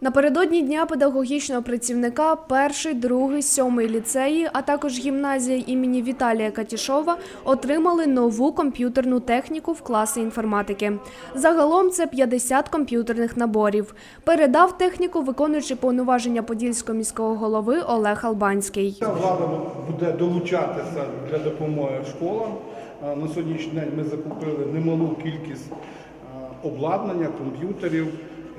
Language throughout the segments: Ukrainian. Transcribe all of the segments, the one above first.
Напередодні дня педагогічного працівника перший, другий, сьомий ліцеї, а також гімназія імені Віталія Катішова отримали нову комп'ютерну техніку в класи інформатики. Загалом це 50 комп'ютерних наборів. Передав техніку, виконуючи повноваження подільського міського голови Олег Албанський. Влада буде долучатися для допомоги школам. На сьогоднішній день ми закупили немалу кількість обладнання, комп'ютерів,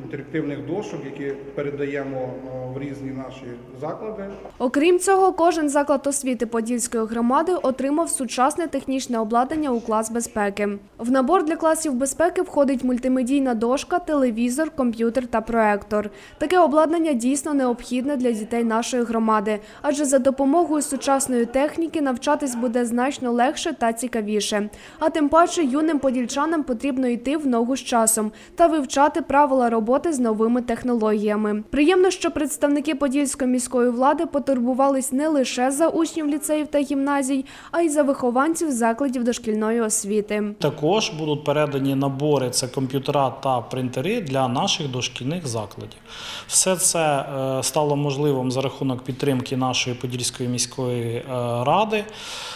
інтерактивних дошок, які передаємо е, в різні наші заклади. Окрім цього, кожен заклад освіти Подільської громади отримав сучасне технічне обладнання у клас безпеки. В набор для класів безпеки входить мультимедійна дошка, телевізор, комп'ютер та проектор. Таке обладнання дійсно необхідне для дітей нашої громади, адже за допомогою сучасної техніки навчатись буде значно легше та цікавіше. А тим паче юним подільчанам потрібно йти в ногу з часом та вивчати правила роботи з новими технологіями. Приємно, що представники подільської міської влади потурбувались не лише за учнів ліцеїв та гімназій, а й за вихованців закладів дошкільної освіти. Також будуть передані набори, це комп'ютера та принтери для наших дошкільних закладів. Все це е, стало можливим за рахунок підтримки нашої Подільської міської е, ради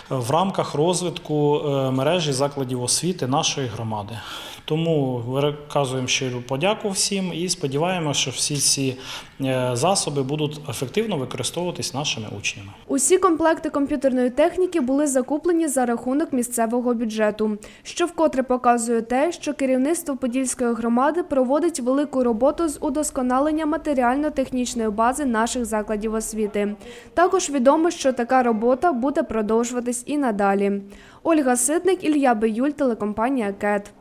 в рамках розвитку е, мережі закладів освіти нашої громади. Тому виказуємо щиру подяку всім і сподіваємося, що всі ці е, засоби будуть ефективно використовуватись нашими учнями. Усі комплекти комп'ютерної техніки були закуплені за рахунок місцевого бюджету, що вкотре показує те, що керівництво Подільської громади проводить велику роботу з удосконалення матеріально-технічної бази наших закладів освіти. Також відомо, що така робота буде продовжуватись і надалі. Ольга Ситник, Ілля Биюль, телекомпанія КЕТ.